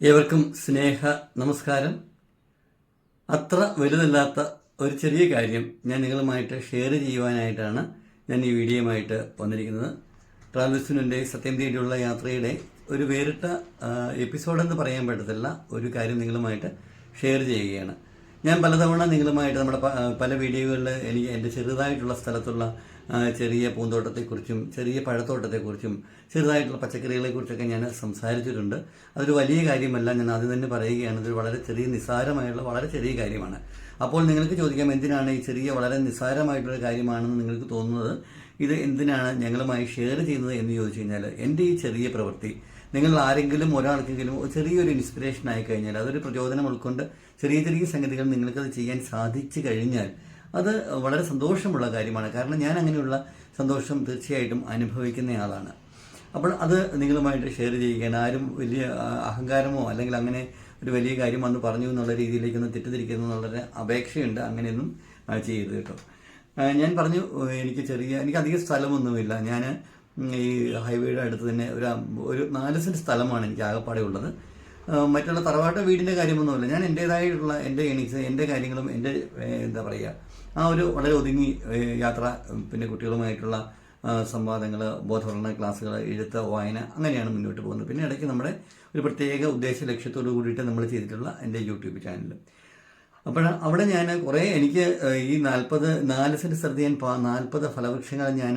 ഏവർക്കും സ്നേഹ നമസ്കാരം. അത്ര വലുതല്ലാത്ത ഒരു ചെറിയ കാര്യം ഞാൻ നിങ്ങളുമായിട്ട് ഷെയർ ചെയ്യുവാനായിട്ടാണ് ഞാൻ ഈ വീഡിയോയുമായിട്ട് വന്നിരിക്കുന്നത്. സത്യം തേടിയുള്ള യാത്രയുടെ ഒരു വേറിട്ട എപ്പിസോഡെന്ന് പറയാൻ പറ്റത്തില്ല. ഒരു കാര്യം നിങ്ങളുമായിട്ട് ഷെയർ ചെയ്യുകയാണ്. ഞാൻ പലതവണ നിങ്ങളുമായിട്ട് നമ്മുടെ പല വീഡിയോകളിൽ എനിക്ക് എന്റെ ചെറുതായിട്ടുള്ള സ്ഥലത്തുള്ള ചെറിയ പൂന്തോട്ടത്തെക്കുറിച്ചും ചെറിയ പഴത്തോട്ടത്തെക്കുറിച്ചും ചെറുതായിട്ടുള്ള പച്ചക്കറികളെക്കുറിച്ചൊക്കെ ഞാൻ സംസാരിച്ചിട്ടുണ്ട്. അതൊരു വലിയ കാര്യമല്ല ഞാൻ ആദ്യം തന്നെ പറയുകയാണ്. ഇതൊരു വളരെ ചെറിയ നിസ്സാരമായുള്ള വളരെ ചെറിയ കാര്യമാണ്. അപ്പോൾ നിങ്ങൾക്ക് ചോദിക്കാം എന്തിനാണ് ഈ ചെറിയ വളരെ നിസ്സാരമായിട്ടുള്ള കാര്യമാണെന്ന് നിങ്ങൾക്ക് തോന്നുന്നത്? ഇത് എന്തിനാണ് ഞങ്ങളുമായി ഷെയർ ചെയ്യുന്നത് എന്ന് ചോദിച്ചു കഴിഞ്ഞാൽ എന്റെ ഈ ചെറിയ പ്രവൃത്തി നിങ്ങൾ ആരെങ്കിലും ഒരാൾക്കെങ്കിലും ഒരു ചെറിയൊരു ഇൻസ്പിറേഷൻ ആയി കഴിഞ്ഞാൽ അതൊരു പ്രചോദനം ഉൾക്കൊണ്ട് ചെറിയ ചെറിയ സംഗതികൾ നിങ്ങൾക്കത് ചെയ്യാൻ സാധിച്ചു കഴിഞ്ഞാൽ അത് വളരെ സന്തോഷമുള്ള കാര്യമാണ്. കാരണം ഞാൻ അങ്ങനെയുള്ള സന്തോഷം തീർച്ചയായിട്ടും അനുഭവിക്കുന്നയാളാണ് അപ്പോൾ അത് നിങ്ങളുമായിട്ട് ഷെയർ ചെയ്യുകയാണ്. ആരും വലിയ അഹങ്കാരമോ അല്ലെങ്കിൽ അങ്ങനെ ഒരു വലിയ കാര്യം വന്ന് പറഞ്ഞു എന്നുള്ള രീതിയിലേക്കൊന്നും തെറ്റിദ്ധരിക്കുന്നു എന്നുള്ളൊരു അപേക്ഷയുണ്ട്. അങ്ങനെയൊന്നും ചെയ്ത് കേട്ടോ. ഞാൻ പറഞ്ഞു എനിക്ക് ചെറിയ എനിക്ക് അധികം സ്ഥലമൊന്നുമില്ല. ഞാൻ ഈ ഹൈവേയുടെ അടുത്ത് തന്നെ ഒരു ഒരു നാല് സെന്റ് സ്ഥലമാണ് എനിക്ക് ആകപ്പാടെ ഉള്ളത്. മറ്റുള്ള തറവാട്ട് വീടിന്റെ കാര്യമൊന്നുമില്ല. ഞാൻ എന്റേതായിട്ടുള്ള എന്റെ എണീസ് എന്റെ കാര്യങ്ങളും എന്റെ എന്താ പറയുക ആ ഒരു വളരെ ഒതുങ്ങി യാത്ര പിന്നെ കുട്ടികളുമായിട്ടുള്ള സംവാദങ്ങൾ ബോധവൽക്കരണ ക്ലാസ്സുകൾ എഴുത്ത് വായന അങ്ങനെയാണ് മുന്നോട്ട് പോകുന്നത്. പിന്നെ ഇടയ്ക്ക് നമ്മുടെ ഒരു പ്രത്യേക ഉദ്ദേശ ലക്ഷ്യത്തോടു കൂടിയിട്ട് നമ്മൾ ചെയ്തിട്ടുള്ള എന്റെ യൂട്യൂബ് ചാനൽ അപ്പോൾ അവിടെ ഞാൻ കുറേ എനിക്ക് ഈ നാൽപ്പത് നാല് സെന്റ് സ്ഥലത്ത് ഞാൻ നാൽപ്പത് ഫലവൃക്ഷങ്ങൾ ഞാൻ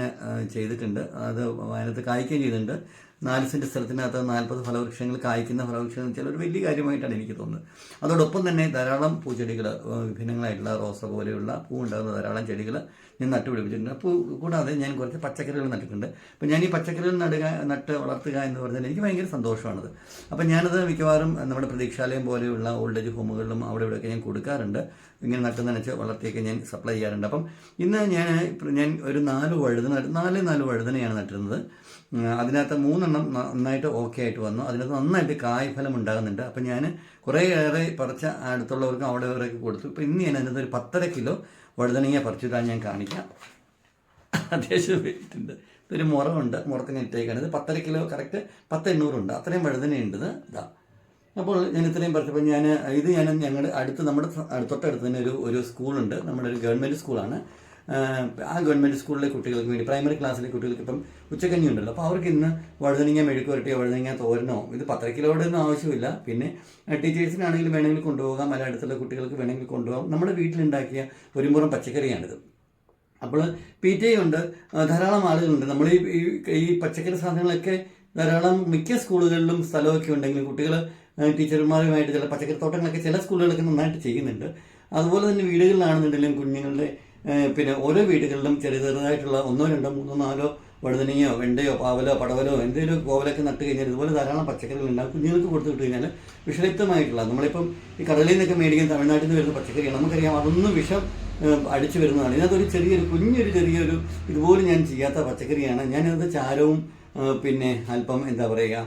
ചെയ്തിട്ടുണ്ട്. അത് അതിനകത്ത് കായ്ക്കുകയും ചെയ്തിട്ടുണ്ട്. നാല് സെന്റ് സ്ഥലത്തിനകത്ത് നാൽപ്പത് ഫലവൃക്ഷങ്ങൾ കായ്ക്കുന്ന ഫലവൃക്ഷങ്ങൾ എന്ന് വെച്ചാൽ ഒരു വലിയ കാര്യമായിട്ടാണ് എനിക്ക് തോന്നുന്നത്. അതോടൊപ്പം തന്നെ ധാരാളം പൂച്ചെടികൾ വിഭിന്നങ്ങളായിട്ടുള്ള റോസ പോലെയുള്ള പൂ ഉണ്ടാകുന്ന ധാരാളം ചെടികൾ ഞാൻ നട്ടുപിടിപ്പിച്ചിട്ടുണ്ട്. അപ്പോൾ കൂടാതെ ഞാൻ കുറച്ച് പച്ചക്കറികൾ നട്ടിട്ടുണ്ട്. അപ്പോൾ ഞാൻ ഈ പച്ചക്കറികൾ നടുക നട്ട് വളർത്തുക എന്ന് പറഞ്ഞാൽ എനിക്ക് ഭയങ്കര സന്തോഷമാണത്. അപ്പോൾ ഞാനത് മിക്കവാറും നമ്മുടെ പ്രതീക്ഷാലയം പോലെയുള്ള ഓൾഡ് ഏജ് ഹോമുകളിലും അവിടെ ഇവിടെയൊക്കെ ഞാൻ കൊടുക്കാറുണ്ട്. ഇങ്ങനെ നട്ട് നനച്ച് വളർത്തിയൊക്കെ ഞാൻ സപ്ലൈ ചെയ്യാറുണ്ട്. അപ്പം ഇന്ന് ഞാൻ ഞാൻ ഒരു നാല് വഴുതന നാല് നാല് വഴുതനയാണ് നട്ടിരുന്നത്. അതിനകത്ത് മൂന്നെണ്ണം നന്നായിട്ട് ഓക്കെ ആയിട്ട് വന്നു. അതിനകത്ത് നന്നായിട്ട് കായ്ഫലം ഉണ്ടാകുന്നുണ്ട്. അപ്പം ഞാൻ കുറേ ഏറെ പറിച്ച അടുത്തുള്ളവർക്ക് അവിടെ ഇവരൊക്കെ കൊടുത്തു. ഇപ്പം ഇന്ന് ഞാൻ അതിനകത്ത് ഒരു പത്തര കിലോ വഴുതനങ്ങ പറിച്ചിട്ടാണ് ഞാൻ കാണിക്കാം. അത്യാവശ്യം വെയിറ്റുണ്ട്. ഇതൊരു മുറമുണ്ട് മുറത്തിന് ഇട്ടേക്കാണ്. ഇത് പത്തര കിലോ കറക്റ്റ് പത്ത് എണ്ണൂറുണ്ട് അത്രയും വഴുതനയുണ്ട് ഇത്. അപ്പോൾ ഞാൻ ഇത്രയും പറഞ്ഞപ്പോൾ ഞാൻ ഇത് ഞാൻ ഞങ്ങളുടെ അടുത്ത് നമ്മുടെ തൊട്ടടുത്ത് തന്നെ ഒരു ഒരു സ്കൂളുണ്ട്. നമ്മുടെ ഒരു ഗവൺമെന്റ് സ്കൂളാണ്. ആ ഗവൺമെന്റ് സ്കൂളിലെ കുട്ടികൾക്ക് വേണ്ടി പ്രൈമറി ക്ലാസ്സിലെ കുട്ടികൾക്ക് ഇപ്പം ഉച്ചക്കഞ്ഞി ഉണ്ടല്ലോ. അപ്പോൾ അവർക്ക് ഇന്ന് വഴുതനങ്ങ മെഴുക്ക് വരട്ടിയോ വഴുതനങ്ങ തോരനോ ഇത് പത്രക്കിലോടൊന്നും ആവശ്യമില്ല. പിന്നെ ടീച്ചേഴ്സിനാണെങ്കിലും വേണമെങ്കിൽ കൊണ്ടുപോകാം. അല്ല അടുത്തുള്ള കുട്ടികൾക്ക് വേണമെങ്കിൽ കൊണ്ടുപോകാം. നമ്മുടെ വീട്ടിലുണ്ടാക്കിയ ഒരു മുറം പച്ചക്കറിയാണിത്. അപ്പോൾ പി ടി ഉണ്ട് ധാരാളം ആളുകളുണ്ട്. നമ്മൾ ഈ ഈ- പച്ചക്കറി സാധനങ്ങളൊക്കെ ധാരാളം മിക്ക സ്കൂളുകളിലും സ്ഥലമൊക്കെ ഉണ്ടെങ്കിലും കുട്ടികൾ ടീച്ചർമാരുമായിട്ട് ചില പച്ചക്കറി തോട്ടങ്ങളൊക്കെ ചില സ്കൂളുകളൊക്കെ നന്നായിട്ട് ചെയ്യുന്നുണ്ട്. അതുപോലെ തന്നെ വീടുകളിലാണെന്നുണ്ടെങ്കിലും കുഞ്ഞുങ്ങളുടെ പിന്നെ ഓരോ വീടുകളിലും ചെറിയ ചെറുതായിട്ടുള്ള ഒന്നോ രണ്ടോ മൂന്നോ നാലോ വഴുതനയോ വെണ്ടയോ പാവലോ പടവലോ എന്തെങ്കിലും കോവലൊക്കെ നട്ട് കഴിഞ്ഞാൽ ഇതുപോലെ ധാരാളം പച്ചക്കറികൾ ഉണ്ടാകും. കുഞ്ഞുങ്ങൾക്ക് കൊടുത്തു വിട്ട് കഴിഞ്ഞാൽ വിഷലിപ്തമായിട്ടുള്ള നമ്മളിപ്പം ഈ കടലിൽ നിന്നൊക്കെ മേടിക്കുന്ന തമിഴ്നാട്ടിൽ നിന്ന് വരുന്ന പച്ചക്കറികൾ നമുക്കറിയാം അതൊന്നും വിഷം അടിച്ചു വരുന്നതാണ്. ഇതിനകത്തൊരു ചെറിയൊരു കുഞ്ഞൊരു ചെറിയൊരു ഇതുപോലും ഞാൻ ചെയ്യാത്ത പച്ചക്കറിയാണ്. ഞാനത് ചാരവും പിന്നെ അല്പം എന്താ പറയുക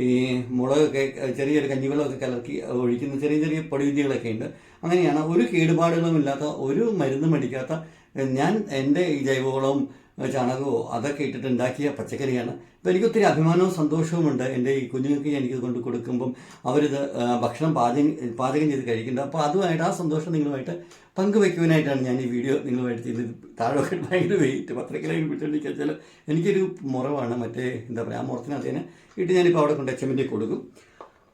ഈ മുളകൊക്കെ ചെറിയ ചെറിയൊരു കഞ്ഞിവെള്ളമൊക്കെ കലർത്തി ഒഴിക്കുന്ന ചെറിയ ചെറിയ പൊടിവിദ്യകളൊക്കെ ഉണ്ട് അങ്ങനെയാണ് ഒരു കേടുപാടുകളും ഇല്ലാത്ത ഒരു മരുന്നും അടിക്കാത്ത ഞാൻ എന്റെ ഈ ജൈവവളവും ഏഹ്, ചാണകവും അതൊക്കെ ഇട്ടിട്ട് ഉണ്ടാക്കിയ പച്ചക്കറിയാണ്. അപ്പോൾ എനിക്ക് ഒത്തിരി അഭിമാനവും സന്തോഷവുമുണ്ട് എന്റെ ഈ കുഞ്ഞുങ്ങൾക്ക് എനിക്കിത് കൊണ്ട് കൊടുക്കുമ്പം അവരിത് ഭക്ഷണം പാചകം പാചകം ചെയ്ത് കഴിക്കുന്നുണ്ട്. അപ്പോൾ അതുമായിട്ട് ആ സന്തോഷം നിങ്ങളുമായിട്ട് പങ്കുവയ്ക്കുവാനായിട്ടാണ് ഞാൻ ഈ വീഡിയോ നിങ്ങളുമായിട്ട് ചെയ്തത് താഴെ ഭയങ്കര വെയിറ്റ് പത്ര കിലോയിൽ പിടിച്ചോണ്ടിരിക്കുക വെച്ചാൽ എനിക്കൊരു മുറവാണ് മറ്റേ എന്താ പറയുക ആ മുറത്തിനകത്തേന് ഇട്ട് ഞാനിപ്പോൾ അവിടെ കൊണ്ട് എച്ച് കൊടുക്കും.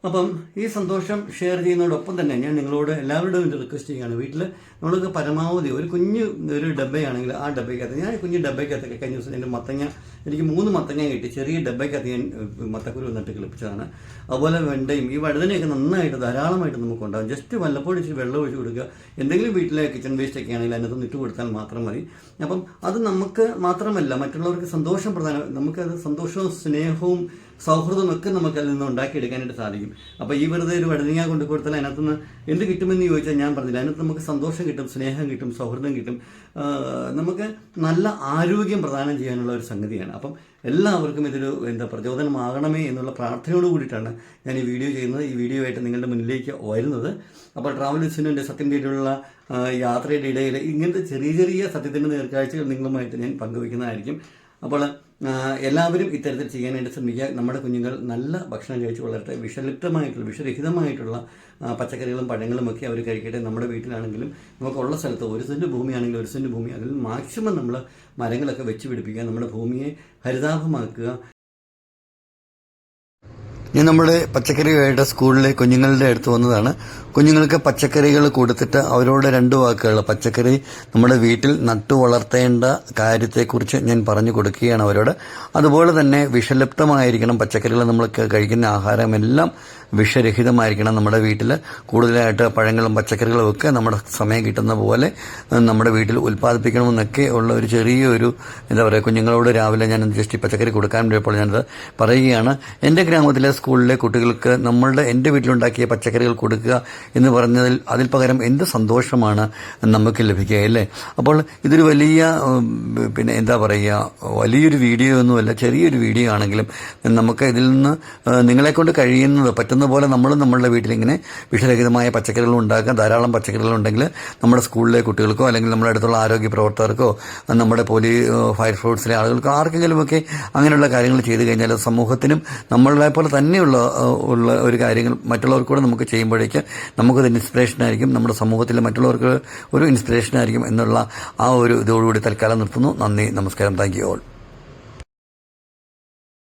അപ്പം ഈ സന്തോഷം ഷെയർ ചെയ്യുന്നതോടൊപ്പം തന്നെ ഞാൻ നിങ്ങളോട് എല്ലാവരോടും റിക്വസ്റ്റ് ചെയ്യുകയാണ്. വീട്ടിൽ നമ്മൾക്ക് പരമാവധി ഒരു കുഞ്ഞ് ഒരു ഡബ്ബയാണെങ്കിൽ ആ ഡബ്ബയ്ക്കകത്ത് ഞാൻ കുഞ്ഞ് ഡബ്ബയ്ക്കകത്തൊക്കെ കഴിഞ്ഞ ദിവസം എന്റെ മത്തങ്ങ എനിക്ക് മൂന്ന് മത്തങ്ങ കിട്ടി. ചെറിയ ഡബ്ബയ്ക്കകത്ത് ഞാൻ മത്തക്കുരു നട്ട് കിളിപ്പിച്ചതാണ്. അതുപോലെ വെണ്ടയും ഈ വഴുതനയൊക്കെ നന്നായിട്ട് ധാരാളമായിട്ട് നമുക്കുണ്ടാകും ജസ്റ്റ് വല്ലപ്പോഴും ഇച്ചിരി വെള്ളം ഒഴിച്ച് കൊടുക്കുക. എന്തെങ്കിലും വീട്ടിലെ കിച്ചൺ വേസ്റ്റ് ഒക്കെ ആണെങ്കിൽ അതിനകത്ത് ഇട്ട് കൊടുത്താൽ മാത്രം മതി. അപ്പം അത് നമുക്ക് മാത്രമല്ല മറ്റുള്ളവർക്ക് സന്തോഷം പ്രധാനം നമുക്കത് സന്തോഷവും സ്നേഹവും സൗഹൃദവും ഒക്കെ നമുക്ക് അതിൽ നിന്ന് ഉണ്ടാക്കിയെടുക്കാനായിട്ട് സാധിക്കും. അപ്പോൾ ഈ വെറുതെ ഒരു വഴുതനങ്ങ കൊണ്ട് കൊടുത്താൽ അതിനകത്ത് നിന്ന് എന്ത് കിട്ടുമെന്ന് ചോദിച്ചാൽ ഞാൻ പറഞ്ഞില്ല. അതിനകത്ത് നമുക്ക് സന്തോഷം കിട്ടും സ്നേഹം കിട്ടും സൗഹൃദം കിട്ടും. നമുക്ക് നല്ല ആരോഗ്യം പ്രദാനം ചെയ്യാനുള്ള ഒരു സംഗതിയാണ്. അപ്പം എല്ലാവർക്കും ഇതൊരു എന്താ പ്രചോദനമാകണമേ എന്നുള്ള പ്രാർത്ഥനയോട് കൂടിയിട്ടാണ് ഞാൻ ഈ വീഡിയോ ചെയ്യുന്നത്. ഈ വീഡിയോ ആയിട്ട് നിങ്ങളുടെ മുന്നിലേക്ക് വരുന്നത്. അപ്പോൾ ട്രാവൽ വിസിന്റെ സത്യം തേടിയുള്ള ആ, യാത്രയുടെ ഇടയിൽ ഇങ്ങനത്തെ ചെറിയ ചെറിയ സത്യത്തിന്റെ നേർക്കാഴ്ചകൾ നിങ്ങളുമായിട്ട് ഞാൻ പങ്കുവയ്ക്കുന്നതായിരിക്കും. അപ്പോൾ എല്ലാവരും ഇത്തരത്തിൽ ചെയ്യാനായിട്ട് ശ്രമിക്കുക. നമ്മുടെ കുഞ്ഞുങ്ങൾ നല്ല ഭക്ഷണം കഴിച്ച് വളരട്ടെ. വിഷലിപ്തമായിട്ടുള്ള വിഷരഹിതമായിട്ടുള്ള പച്ചക്കറികളും പഴങ്ങളും ഒക്കെ അവർ കഴിക്കട്ടെ. നമ്മുടെ വീട്ടിലാണെങ്കിലും നമുക്കുള്ള സ്ഥലത്ത് ഒരു സെന്റ് ഭൂമിയാണെങ്കിലും ഒരു സെന്റ് ഭൂമി അതിൽ മാക്സിമം നമ്മൾ മരങ്ങളൊക്കെ വെച്ച് പിടിപ്പിക്കുക. നമ്മുടെ ഭൂമിയെ ഹരിതാഭമാക്കുക. ഞാൻ നമ്മുടെ പച്ചക്കറിയായിട്ട് സ്കൂളിലെ കുഞ്ഞുങ്ങളുടെ അടുത്ത് വന്നതാണ്. കുഞ്ഞുങ്ങൾക്ക് പച്ചക്കറികൾ കൊടുത്തിട്ട് അവരോട് രണ്ട് വാക്കുകൾ പച്ചക്കറി നമ്മുടെ വീട്ടിൽ നട്ടു വളർത്തേണ്ട കാര്യത്തെക്കുറിച്ച് ഞാൻ പറഞ്ഞു കൊടുക്കുകയാണ് അവരോട്. അതുപോലെ തന്നെ വിഷലിപ്തമായിരിക്കണം പച്ചക്കറികൾ നമ്മൾ കഴിക്കുന്ന ആഹാരമെല്ലാം വിഷരഹിതമായിരിക്കണം നമ്മുടെ വീട്ടിൽ കൂടുതലായിട്ട് പഴങ്ങളും പച്ചക്കറികളും ഒക്കെ നമ്മുടെ സമയം കിട്ടുന്ന പോലെ നമ്മുടെ വീട്ടിൽ ഉൽപ്പാദിപ്പിക്കണമെന്നൊക്കെ ഉള്ള ഒരു ചെറിയൊരു എന്താ പറയുക കുഞ്ഞുങ്ങളോട് രാവിലെ ഞാൻ ജസ്റ്റ് പച്ചക്കറി കൊടുക്കാൻ വേണ്ടിയപ്പോൾ ഞാനത് പറയുകയാണ്. എന്റെ ഗ്രാമത്തിലെ സ്കൂളിലെ കുട്ടികൾക്ക് നമ്മളുടെ എന്റെ വീട്ടിലുണ്ടാക്കിയ പച്ചക്കറികൾ കൊടുക്കുക എന്ന് പറഞ്ഞതിൽ അതിൽ പകരം എന്ത് സന്തോഷമാണ് നമുക്ക് ലഭിക്കുക അല്ലേ? അപ്പോൾ ഇതൊരു വലിയ പിന്നെ എന്താ പറയുക വലിയൊരു വീഡിയോ ഒന്നുമല്ല ചെറിയൊരു വീഡിയോ ആണെങ്കിലും നമുക്ക് ഇതിൽ നിന്ന് നിങ്ങളെക്കൊണ്ട് നിങ്ങളെ കൊണ്ട് കഴിയുന്നത് പറ്റുന്ന പോലെ നമ്മളും നമ്മളുടെ വീട്ടിലിങ്ങനെ വിഷരഹിതമായ പച്ചക്കറികൾ ഉണ്ടാക്കുക ധാരാളം പച്ചക്കറികൾ ഉണ്ടെങ്കിൽ നമ്മുടെ സ്കൂളിലെ കുട്ടികൾക്കോ അല്ലെങ്കിൽ നമ്മുടെ അടുത്തുള്ള ആരോഗ്യ പ്രവർത്തകർക്കോ നമ്മുടെ പോലീ ഫയർ ഫോഴ്സിലെ ആളുകൾക്കോ ആർക്കെങ്കിലുമൊക്കെ അങ്ങനെയുള്ള കാര്യങ്ങൾ ചെയ്തു കഴിഞ്ഞാൽ സമൂഹത്തിനും നമ്മളെ പോലെ തന്നെയുള്ള ഉള്ള ഒരു കാര്യങ്ങൾ മറ്റുള്ളവർക്കൂടെ നമുക്ക് ചെയ്യുമ്പോഴേക്ക് നമുക്കത് ഇൻസ്പിറേഷൻ ആയിരിക്കും. നമ്മുടെ സമൂഹത്തിലെ മറ്റുള്ളവർക്ക് ഒരു ഇൻസ്പിറേഷൻ ആയിരിക്കും എന്നുള്ള ആ ഒരു ഇതോടുകൂടി തൽക്കാലം നിർത്തുന്നു. നന്ദി നമസ്കാരം. Thank you all